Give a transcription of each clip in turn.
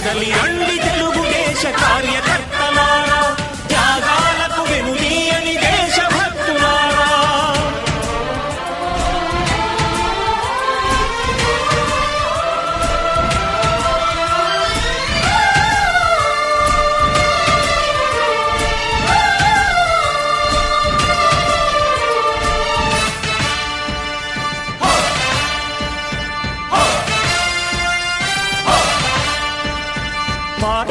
కదలి రండి తెలుగుదేశ కార్యకర్త.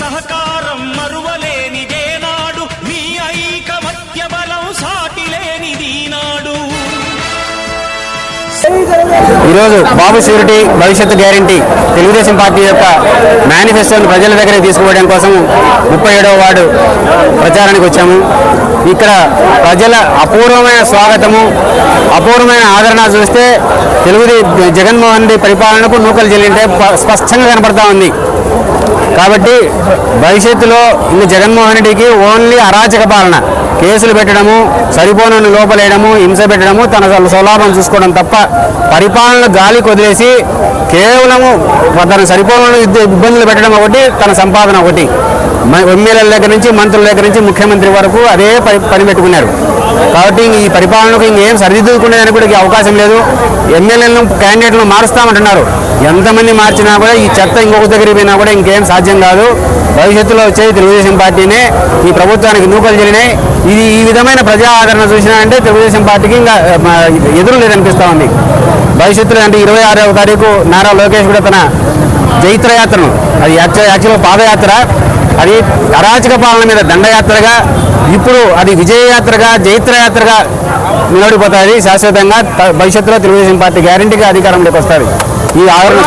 సహకారం మరువలేనిదేనాడు మీ ఐకమత్య బలం సాటి ఈరోజు బాబు షూరిటీ భవిష్యత్తు గ్యారంటీ తెలుగుదేశం పార్టీ యొక్క మేనిఫెస్టోను ప్రజల దగ్గరికి తీసుకోవడం కోసం ముప్పై ఏడవ వార్డు ప్రచారానికి వచ్చాము. ఇక్కడ ప్రజల అపూర్వమైన స్వాగతము అపూర్వమైన ఆదరణ చూస్తే తెలుగుది జగన్మోహన్ రెడ్డి పరిపాలనకు నూకలు చెల్లింటే స్పష్టంగా కనపడతా ఉంది. కాబట్టి భవిష్యత్తులో ఇంక జగన్మోహన్ రెడ్డికి ఓన్లీ అరాచక పాలన. కేసులు పెట్టడము సరిపోనని లోపలేయడము హింస పెట్టడము తన స్వలాభం చూసుకోవడం తప్ప పరిపాలన గాలి కొదిలేసి కేవలము తన సరిపోలని ఇబ్బందులు పెట్టడం ఒకటి తన సంపాదన ఒకటి. ఎమ్మెల్యేల దగ్గర నుంచి మంత్రుల దగ్గర నుంచి ముఖ్యమంత్రి వరకు అదే పని పెట్టుకున్నారు కాబట్టి ఈ పరిపాలనకు ఇంకేం సరిదిద్దుకునేదానికి కూడా అవకాశం లేదు. ఎమ్మెల్యేలను క్యాండిడేట్లను మారుస్తామంటున్నారు. ఎంతమంది మార్చినా కూడా ఈ చెత్త ఇంకొక దగ్గరికి పోయినా కూడా ఇంకేం సాధ్యం కాదు. భవిష్యత్తులో వచ్చేది తెలుగుదేశం పార్టీనే ఈ ప్రభుత్వానికి నూకలు జరిగినాయి. ఇది ఈ విధమైన ప్రజా ఆదరణ చూసినా అంటే తెలుగుదేశం పార్టీకి ఇంకా ఎదురు లేదనిపిస్తా ఉంది. భవిష్యత్తులో అంటే ఇరవై ఆరవ తారీఖు నారా లోకేష్ కూడా తన జైత్రయాత్రను అది యాక్చువల్ యాక్చువల్ పాదయాత్ర అది అరాచక పాలన మీద దండయాత్రగా ఇప్పుడు అది విజయయాత్రగా జైత్రయాత్రగా నిలబడిపోతుంది. శాశ్వతంగా భవిష్యత్తులో తెలుగుదేశం పార్టీ గ్యారంటీగా అధికారంలోకి వస్తుంది. ఈ ఆవరణ